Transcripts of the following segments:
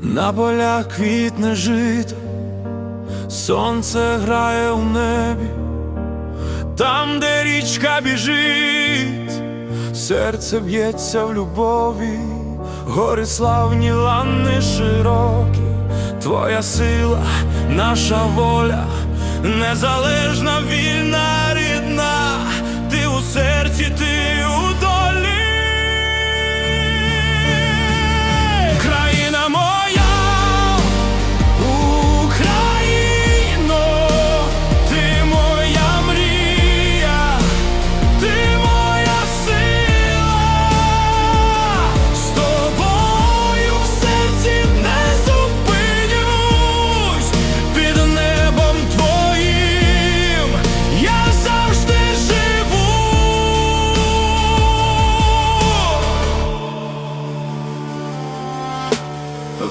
На полях квітне жито, сонце грає у небі, там, де річка біжить, серце б'ється в любові, гори славні, лани широкі, твоя сила, наша воля, незалежна, вільна,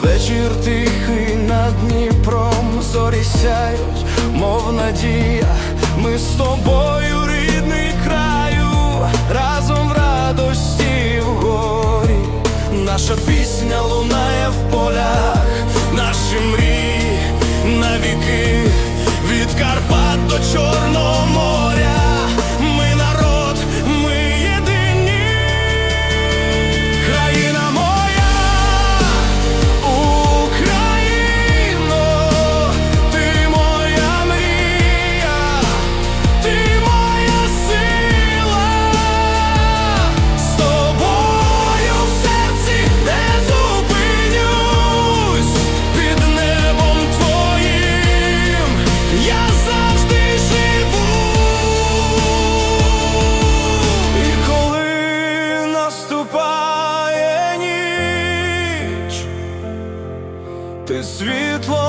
Вечір тихий над Дніпром зорі сяють, мов надія. Ми з тобою, рідний краю, разом в радості в горі. Наша пісня лунає в полях, наші мрії навіки від Карпат до Чорного ти світлом